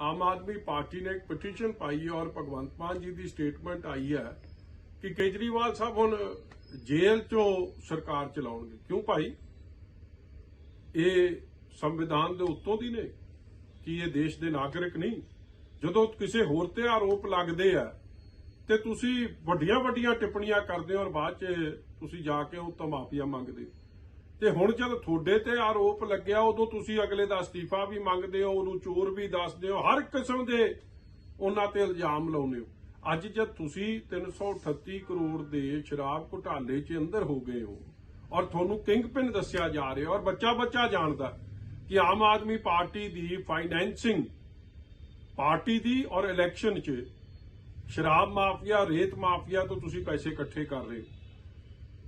ਆਮ Aadmi party ਨੇ ਇੱਕ petition ਪਾਈ ਹੈ ਔਰ ਭਗਵੰਤ ਮਾਨ ਜੀ ਦੀ ਸਟੇਟਮੈਂਟ ਆਈ ਹੈ ਕਿ ਕੇਜਰੀਵਾਲ ਸਾਹਿਬ ਹੁਣ ਜੇਲ੍ਹ ਚੋਂ ਸਰਕਾਰ ਚਲਾਉਣਗੇ। ਕਿਉਂ ਭਾਈ? ਇਹ ਸੰਵਿਧਾਨ ਦੇ ਉੱਤੋਂ ਦੀ ਨੇ ਕਿ ਇਹ ਦੇਸ਼ ਦੇ ਨਾਗਰਿਕ ਨਹੀਂ। ਜਦੋਂ ਕਿਸੇ ਹੋਰ ਤੇ ਆਰੋਪ ਲੱਗਦੇ ਆ ਤੇ ਤੁਸੀਂ ਵੱਡੀਆਂ ਵੱਡੀਆਂ ਟਿੱਪਣੀਆਂ ਕਰਦੇ ਹੋ ਔਰ ਬਾਅਦ ਚ ਤੁਸੀਂ ਜਾ ਕੇ ਉਹ ਤੋਂ ਮਾਫੀਆ ਮੰਗਦੇ ਹੋ। ਤੇ ਹੁਣ ਜਦ ਤੁਹਾਡੇ ਤੇ ਆਰੋਪ ਲੱਗਿਆ, ਉਦੋਂ ਤੁਸੀਂ ਅਗਲੇ ਦਾ ਅਸਤੀਫਾ ਵੀ ਮੰਗਦੇ ਹੋ, ਉਹਨੂੰ ਚੋਰ ਵੀ ਦੱਸਦੇ ਹੋ, ਹਰ ਕਿਸਮ ਦੇ ਉਹਨਾਂ ਤੇ ਇਲਜ਼ਾਮ ਲਾਉਂਦੇ ਹੋ। ਅੱਜ ਜਦ ਤੁਸੀਂ 338 ਕਰੋੜ ਦੇ ਸ਼ਰਾਬ ਘੁਟਾਲੇ 'ਚ ਅੰਦਰ ਹੋ ਗਏ ਹੋ ਔਰ ਤੁਹਾਨੂੰ ਕਿੰਗ ਪਿੰਨ ਦੱਸਿਆ ਜਾ ਰਿਹਾ ਔਰ ਬੱਚਾ ਬੱਚਾ ਜਾਣਦਾ ਕਿ ਆਮ ਆਦਮੀ ਪਾਰਟੀ ਦੀ ਫਾਈਨੈਂਸਿੰਗ, ਪਾਰਟੀ ਦੀ ਔਰ ਇਲੈਕਸ਼ਨ 'ਚ ਸ਼ਰਾਬ ਮਾਫੀਆ, ਰੇਤ ਮਾਫੀਆ ਤੋਂ ਤੁਸੀਂ ਪੈਸੇ ਇਕੱਠੇ ਕਰ ਰਹੇ ਹੋ।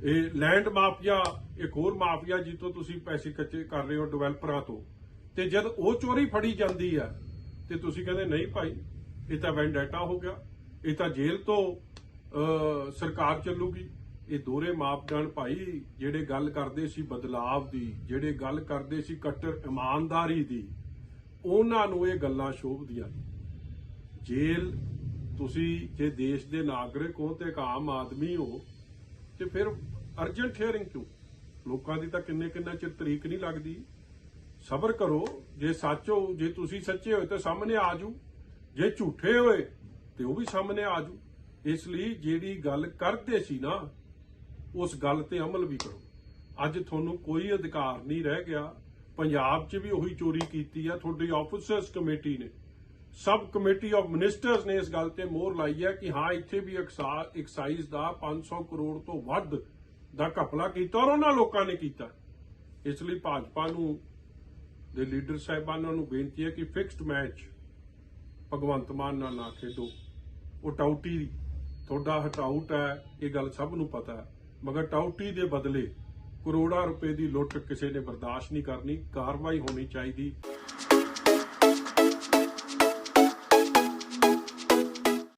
ਇਹ ਲੈਂਡ ਮਾਫੀਆ ਇੱਕ ਹੋਰ ਮਾਫੀਆ ਜਿੱਤੋਂ ਤੁਸੀਂ ਪੈਸੇ ਇਕੱਠੇ ਕਰ ਰਹੇ ਹੋ ਡਿਵੈਲਪਰਾਂ ਤੋਂ। ਤੇ ਜਦ ਉਹ ਚੋਰੀ ਫੜੀ ਜਾਂਦੀ ਹੈ ਤੇ ਤੁਸੀਂ ਕਹਿੰਦੇ, ਨਹੀਂ ਭਾਈ, ਇਹ ਤਾਂ ਵੈਂਡੇਟਾ ਹੋ ਗਿਆ। ਇਹ ਤਾਂ ਜੇਲ੍ਹ ਤੋਂ ਸਰਕਾਰ ਚੱਲੂਗੀ। ਇਹ ਦੋਰੇ ਮਾਪਦੰਡ ਭਾਈ, ਜਿਹੜੇ ਗੱਲ ਕਰਦੇ ਸੀ ਬਦਲਾਵ ਦੀ, ਜਿਹੜੇ ਗੱਲ ਕਰਦੇ ਸੀ ਕੱਟਰ ਇਮਾਨਦਾਰੀ ਦੀ, ਉਹਨਾਂ ਨੂੰ ਇਹ ਗੱਲਾਂ ਸ਼ੋਭਦੀਆਂ ਜੇਲ੍ਹ, ਤੁਸੀਂ ਜੇ ਦੇਸ਼ ਦੇ ਨਾਗਰਿਕ ਹੋ ਤੇ ਇੱਕ ਆਮ ਆਦਮੀ ਹੋ ਤੇ ਫਿਰ ਅਰਜੈਂਟ ਹੇਅਰਿੰਗ ਕਿਉਂ? ਲੋਕਾਂ ਦੀ ਤਾਂ ਕਿੰਨੇ ਕਿੰਨਾ ਚਿਰ ਤਰੀਕ ਨਹੀਂ ਲੱਗਦੀ। ਸਬਰ ਕਰੋ, ਜੇ ਸੱਚ ਹੋ, ਜੇ ਤੁਸੀਂ ਸੱਚੇ ਹੋਏ ਤਾਂ ਸਾਹਮਣੇ ਆ ਜੂ ਜੇ ਝੂਠੇ ਹੋਏ ਤੇ ਉਹ ਵੀ ਸਾਹਮਣੇ ਆ ਜੂ ਇਸ ਲਈ ਜਿਹੜੀ ਗੱਲ ਕਰਦੇ ਸੀ ਨਾ, ਉਸ ਗੱਲ ਤੇ ਅਮਲ ਵੀ ਕਰੋ। ਅੱਜ ਤੁਹਾਨੂੰ ਕੋਈ ਅਧਿਕਾਰ ਨਹੀਂ ਰਹਿ ਗਿਆ। ਪੰਜਾਬ 'ਚ ਵੀ ਉਹੀ ਚੋਰੀ ਕੀਤੀ ਆ, ਤੁਹਾਡੀ ਆਫਿਸਰਸ ਕਮੇਟੀ ਨੇ। ਸਬ ਕਮੇਟੀ ਆਫ ਮਿਨਿਸਟਰਸ ਨੇ ਇਸ ਗੱਲ ਤੇ ਮੋਹਰ ਲਾਈ ਹੈ ਕਿ ਹਾਂ, ਇੱਥੇ ਵੀ ਐਕਸਾ- ਐਕਸਾਈਜ਼ ਦਾ 500 ਕਰੋੜ ਤੋਂ ਵੱਧ ਦਾ ਘਪਲਾ ਕੀਤਾ ਔਰ ਉਹਨਾਂ ਲੋਕਾਂ ਨੇ ਕੀਤਾ। ਇਸ ਲਈ ਭਾਜਪਾ ਨੂੰ ਦੇ ਲੀਡਰ ਸਾਹਿਬਾਨਾਂ ਨੂੰ ਬੇਨਤੀ ਹੈ ਕਿ ਫਿਕਸਡ ਮੈਚ ਭਗਵੰਤ ਮਾਨ ਨਾਲ ਨਾ ਖੇਡੋ। ਉਹ ਟਾਊਟੀ ਤੁਹਾਡਾ ਹਟਾਊਟ ਹੈ, ਇਹ ਗੱਲ ਸਭ ਨੂੰ ਪਤਾ ਹੈ। ਮਗਰ ਟਾਊਟੀ ਦੇ ਬਦਲੇ ਕਰੋੜਾਂ ਰੁਪਏ ਦੀ ਲੁੱਟ ਕਿਸੇ ਨੇ ਬਰਦਾਸ਼ਤ ਨਹੀਂ ਕਰਨੀ, ਕਾਰਵਾਈ ਹੋਣੀ ਚਾਹੀਦੀ।